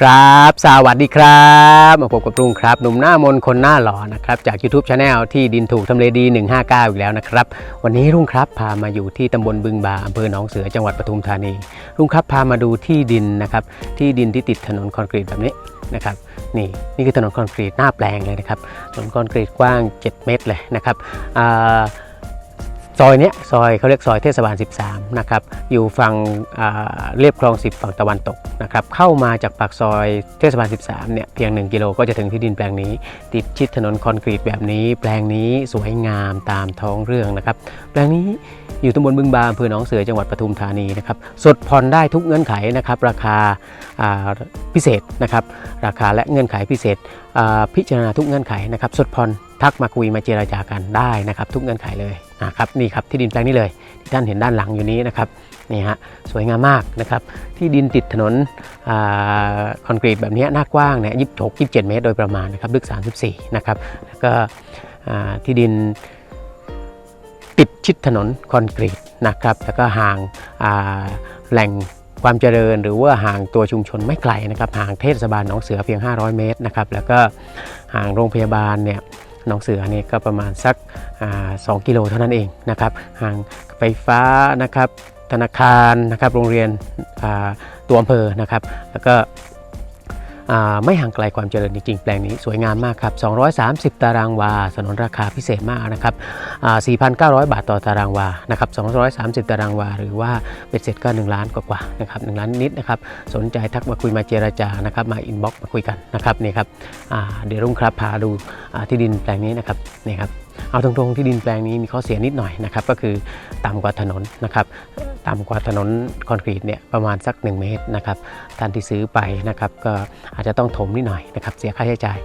ครับ สวัสดีครับ มาพบกับลุงครับ หนุ่มหน้ามนคนหน้าหล่อนะครับ จาก YouTube Channel ที่ดินถูกทำเลดี 159 อีกแล้วนะครับ วันนี้ลุงครับพามาอยู่ที่ตำบลบึงบาอำเภอหนองเสือจังหวัดปทุมธานีลุงครับพามาดูที่ดินนะครับ ที่ดินที่ติดถนนคอนกรีตแบบนี้นะครับนี่นี่คือถนนคอนกรีตหน้าแปลงเลยนะครับถนนคอนกรีตกว้าง 7 เมตรเลยนะครับอ่า ซอยเนี้ยซอยเขาเรียกซอยเทศบาล 13 นะครับ อยู่ฝั่งเรียบคลอง 10 ฝั่งตะวันตกนะครับ เข้ามาจากปากซอยเทศบาล 13 เนี่ยเพียง 1 กิโลก็จะถึงที่ดินแปลงนี้ ติดชิดถนนคอนกรีตแบบนี้ แปลงนี้สวยงามตามท้องเรื่องนะครับ แปลงนี้อยู่ตำบลบึงบาอำเภอหนองเสือจังหวัดปทุมธานีนะครับ สดผ่อนได้ทุกเงื่อนไขนะครับ ราคาพิเศษนะครับ ราคาและเงื่อนไขพิเศษพิจารณาทุกเงื่อนไขนะครับ สดผ่อนทักมาคุยมาเจราจากันได้นะครับ ทุกเงื่อนไขเลย นะครับนี่ครับที่ดินแปลงนี้เลยที่ท่านเห็นด้านหลังอยู่นี้นะครับนี่ฮะสวยงามมากนะครับ ที่ดินติดถนนอคอนกรีตแบบนี้หน้ากว้างเนี่ยยี่สิบหกยี่สิบเจ็ดเมตรโดยประมาณนะครับลึก34นะครับแล้วก็ที่ดินติดชิดถนนคอนกรีตนะครับแล้วก็ห่างาแหล่งความเจริญหรือว่าห่างตัวชุมชนไม่ไกลนะครับห่างเทศบาลหนองเสือเพียง 500 เมตรนะครับแล้วก็ห่างโรงพยาบาลเนี่ย หนองเสือเนี่ยก็ประมาณสักอ่า2กิโลเท่านั้นเองนะครับห่างไฟฟ้านะครับธนาคารนะครับโรงเรียนตัวอำเภอนะครับ แล้วก็ ไม่ห่างไกลความเจริญจริงๆ แปลงนี้สวยงามมากครับ 230 ตารางวา สนนราคาพิเศษมากนะครับอ่า4,900 บาทต่อตารางวา นะครับ 230 ตารางวา หรือว่าเป็นเสร็จก็ 1 ล้านกว่าๆ นะครับ 1 ล้านนิดนะครับ สนใจทักมาคุยมาเจราจา นะครับ มาอินบ็อกซ์มาคุยกันนะครับ นี่ครับเดี๋ยวรุ่งครับพาดูที่ดินแปลงนี้นะครับ นี่ครับเอาตรงๆที่ดินแปลงนี้มีข้อเสียนิดหน่อยนะครับก็คือต่ำกว่าถนนนะครับต่ำกว่าถนนคอนกรีตเนี่ยประมาณสัก 1 เมตรนะครับท่านที่ซื้อไปนะครับก็อาจจะต้องถมนิดหน่อยนะครับเสียค่าใช้จ่าย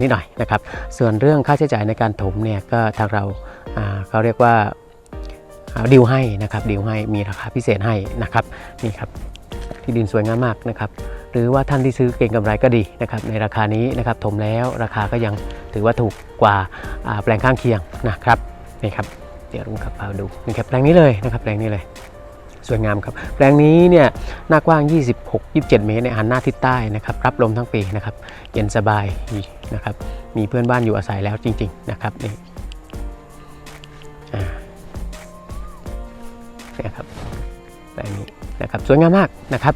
นิดหน่อยนะครับส่วนเรื่องค่าใช้จ่ายในการถมเนี่ยก็ทางเราเขาเรียกว่าอ่าดิวให้นะครับดิวให้มีราคาพิเศษให้นะครับนี่ครับที่ดินสวยงามมากนะครับ หรือว่าท่านที่ซื้อเก่งกำไรก็ดีนะครับในราคานี้นะครับถมแล้วราคาก็ยังถือว่าถูกกว่าแปลงข้างเคียงนะครับนี่ครับเดี๋ยวลุงขับพาดูนี่ครับแปลงนี้เลยนะครับแปลงนี้เลยสวยงามครับแปลงนี้เนี่ยหน้ากว้าง 26-27 เมตรเนี่ยหันหน้าทิศใต้นะครับรับลมทั้งปีนะครับเย็นสบายนะครับมีเพื่อนบ้านอยู่อาศัยแล้วจริง ๆ นะครับนี่นี่ครับแบบนี้นะครับสวยงามมากนะครับ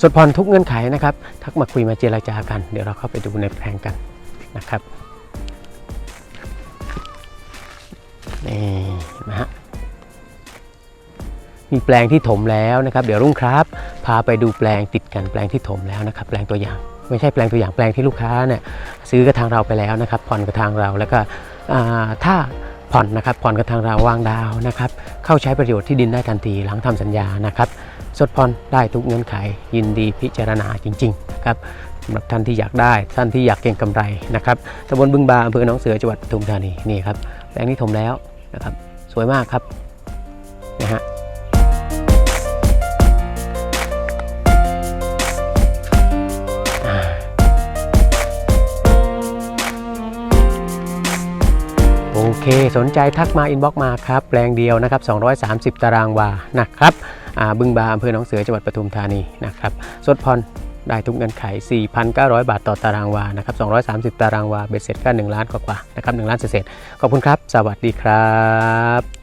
สดผ่อนทุกเงื่อนไขนะครับ ทักมาคุยมาเจราจากัน เดี๋ยวเราเข้าไปดูในแปลงกันนะครับนี่นไหมฮะมีแปลงที่ถมแล้วนะครับ เดี๋ยวรุ่งครับ พาไปดูแปลงติดกันแปลงที่ถมแล้วนะครับ แปลงตัวอย่าง ไม่ใช่แปลงตัวอย่างแปลงที่ลูกค้าเนี่ยซื้อกับทางเราไปแล้วนะครับ ผ่อนกับทางเราแล้วก็ถ้าผ่อนนะครับผ่อนกับทางเราวางดาวนะครับ เข้าใช้ประโยชน์ที่ดินได้ทันทีหลังทำสัญญานะครับ สดผ่อนได้ทุกเงื่อนไขยินดีพิจารณาจริงๆนะครับสำหรับท่านที่อยากได้ท่านที่อยากเก็งกำไรนะครับตำบลบึงบาอำเภอหนองเสือจังหวัดปทุมธานีนี่ครับแปลงนี้ถมแล้วนะครับสวยมากครับนะฮะ เค สนใจทักมาอินบ็อกมาครับ แปลงเดียวนะครับ 230 ตารางวานะครับอ่าบึงบาอำเภอหนองเสือจังหวัดปทุมธานีนะครับสดผ่อนได้ทุกเงินไข 4,900 บาทต่อตารางวานะครับ230 ตารางวา เบ็ดเสร็จก็1ล้านกว่าๆนะครับ1ล้านเศษขอบคุณครับ สวัสดีครับ